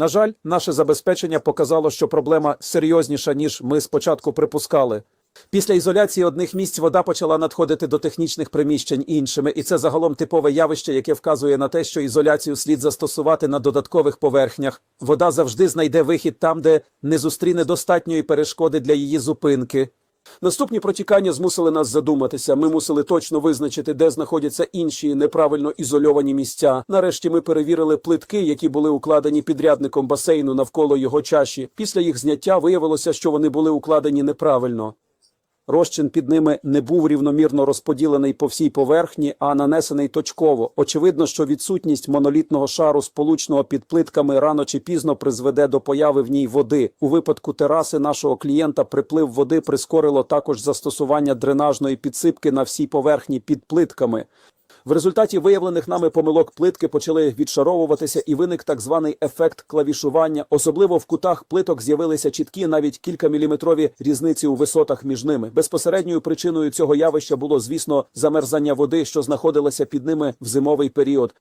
На жаль, наше забезпечення показало, що проблема серйозніша, ніж ми спочатку припускали. Після ізоляції одних місць вода почала надходити до технічних приміщень іншими, і це загалом типове явище, яке вказує на те, що ізоляцію слід застосувати на додаткових поверхнях. Вода завжди знайде вихід там, де не зустріне достатньої перешкоди для її зупинки. Наступні протікання змусили нас задуматися. Ми мусили точно визначити, де знаходяться інші неправильно ізольовані місця. Нарешті ми перевірили плитки, які були укладені підрядником басейну навколо його чаші. Після їх зняття виявилося, що вони були укладені неправильно. Розчин під ними не був рівномірно розподілений по всій поверхні, а нанесений точково. Очевидно, що відсутність монолітного шару, сполучного під плитками, рано чи пізно призведе до появи в ній води. У випадку тераси нашого клієнта приплив води прискорило також застосування дренажної підсипки на всій поверхні під плитками. В результаті виявлених нами помилок плитки почали відшаровуватися, і виник так званий ефект клавішування. Особливо в кутах плиток з'явилися чіткі, навіть кількаміліметрові різниці у висотах між ними. Безпосередньою причиною цього явища було, звісно, замерзання води, що знаходилася під ними в зимовий період.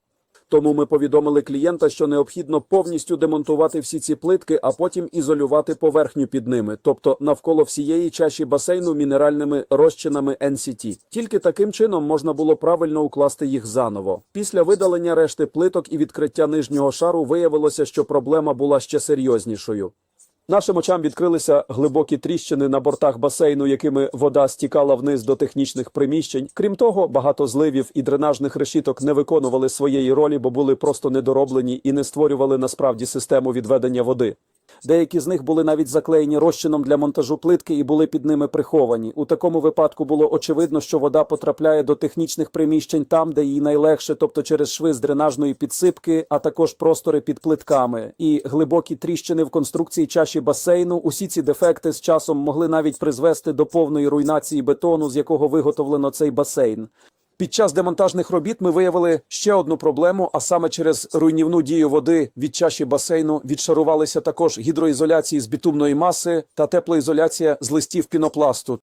Тому ми повідомили клієнта, що необхідно повністю демонтувати всі ці плитки, а потім ізолювати поверхню під ними, тобто навколо всієї чаші басейну мінеральними розчинами NCT. Тільки таким чином можна було правильно укласти їх заново. Після видалення решти плиток і відкриття нижнього шару виявилося, що проблема була ще серйознішою. Нашим очам відкрилися глибокі тріщини на бортах басейну, якими вода стікала вниз до технічних приміщень. Крім того, багато зливів і дренажних решіток не виконували своєї ролі, бо були просто недороблені і не створювали насправді систему відведення води. Деякі з них були навіть заклеєні розчином для монтажу плитки і були під ними приховані. У такому випадку було очевидно, що вода потрапляє до технічних приміщень там, де їй найлегше, тобто через шви з дренажної підсипки, а також простори під плитками. І глибокі тріщини в конструкції чаші басейну. Усі ці дефекти з часом могли навіть призвести до повної руйнації бетону, з якого виготовлено цей басейн. Під час демонтажних робіт ми виявили ще одну проблему, а саме через руйнівну дію води від чаші басейну відшарувалися також гідроізоляції з бітумної маси та теплоізоляція з листів пінопласту.